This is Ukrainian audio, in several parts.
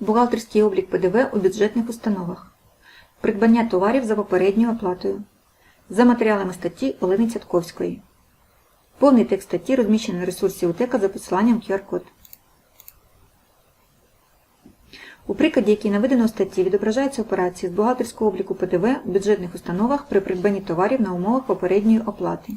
Бухгалтерський облік ПДВ у бюджетних установах. Придбання товарів за попередньою оплатою. За матеріалами статті Олени Цятковської. Повний текст статті розміщений на ресурсі УТЕКа за посиланням QR-код. У прикладі, який наведено у статті, відображаються операції з бухгалтерського обліку ПДВ у бюджетних установах при придбанні товарів на умовах попередньої оплати.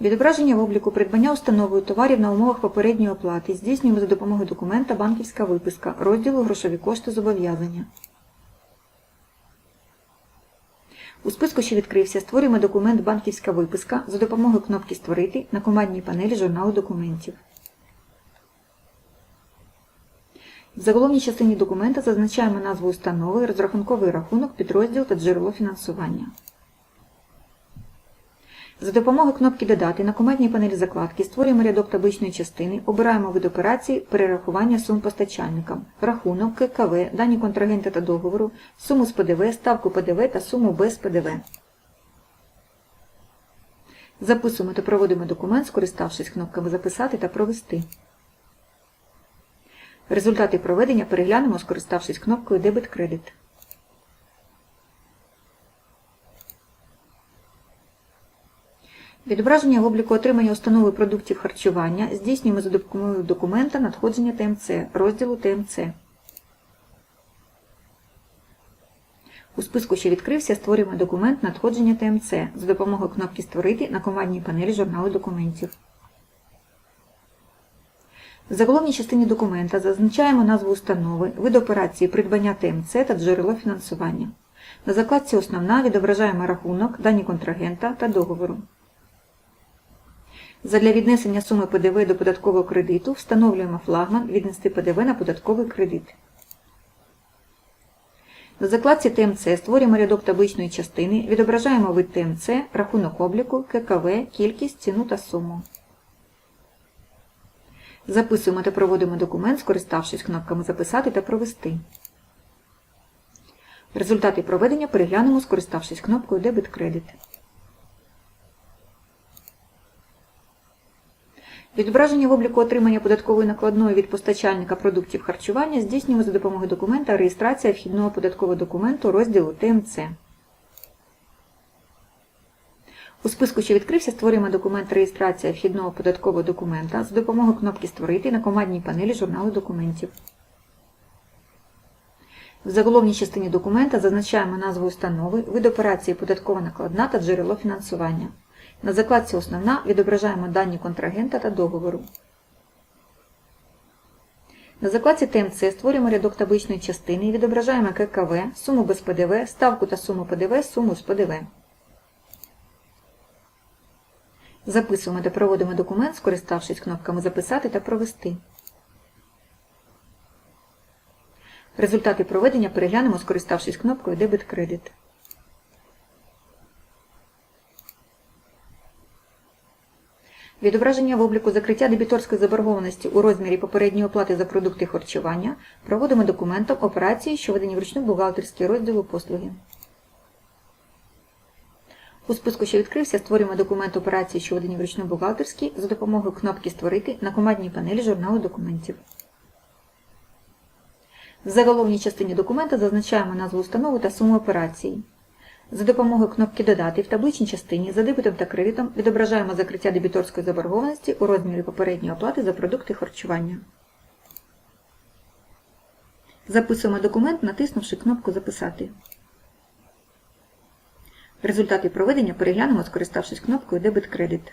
Відображення в обліку придбання установою товарів на умовах попередньої оплати здійснюємо за допомогою документа Банківська виписка розділу Грошові кошти зобов'язання. У списку, що відкрився, створюємо документ Банківська виписка за допомогою кнопки Створити на командній панелі журналу документів. В заголовній частині документа зазначаємо назву установи, розрахунковий рахунок, підрозділ та джерело фінансування. За допомогою кнопки Додати на командній панелі закладки створюємо рядок табличної частини, обираємо вид операції перерахування сум постачальникам, рахунок, ККВ, дані контрагента та договору, суму з ПДВ, ставку ПДВ та суму без ПДВ. Записуємо та проводимо документ, скориставшись кнопками Записати та Провести. Результати проведення переглянемо, скориставшись кнопкою Дебет-кредит. Відображення в обліку отримання установи продуктів харчування здійснюємо за допомогою документа надходження ТМЦ, розділу ТМЦ. У списку, що відкрився, створюємо документ надходження ТМЦ за допомогою кнопки Створити на командній панелі журналу документів. В заголовній частині документа зазначаємо назву установи, вид операції придбання ТМЦ та джерело фінансування. На закладці Основна відображаємо рахунок, дані контрагента та договору. Задля віднесення суми ПДВ до податкового кредиту встановлюємо флагман віднести ПДВ на податковий кредит. На закладці ТМЦ створюємо рядок табличної частини, відображаємо вид ТМЦ, рахунок обліку, ККВ, кількість, ціну та суму. Записуємо та проводимо документ, скориставшись кнопками Записати та Провести. Результати проведення переглянемо, скориставшись кнопкою Дебет-кредит. Відображення в обліку отримання податкової накладної від постачальника продуктів харчування здійснюємо за допомогою документа Реєстрація вхідного податкового документу розділу ТМЦ. У списку, що відкрився, створюємо документ Реєстрація вхідного податкового документа за допомогою кнопки Створити на командній панелі журналу документів. В заголовній частині документа зазначаємо назву установи, вид операції податкова накладна та джерело фінансування. На закладці Основна відображаємо дані контрагента та договору. На закладці ТМЦ створюємо рядок табличної частини і відображаємо ККВ, суму без ПДВ, ставку та суму ПДВ, суму з ПДВ. Записуємо та проводимо документ, скориставшись кнопками Записати та Провести. Результати проведення переглянемо, скориставшись кнопкою Дебет-кредит. Відображення в обліку закриття дебіторської заборгованості у розмірі попередньої оплати за продукти харчування проводимо документом операції, що ведені вручну бухгалтерські розділу послуги. У списку, що відкрився, створюємо документ операції, що ведені вручну бухгалтерські за допомогою кнопки Створити на командній панелі журналу документів. В заголовній частині документа зазначаємо назву установи та суму операції. За допомогою кнопки Додати в табличній частині за дебетом та кредитом відображаємо закриття дебіторської заборгованості у розмірі попередньої оплати за продукти харчування. Записуємо документ, натиснувши кнопку Записати. Результати проведення переглянемо, скориставшись кнопкою Дебет-кредит.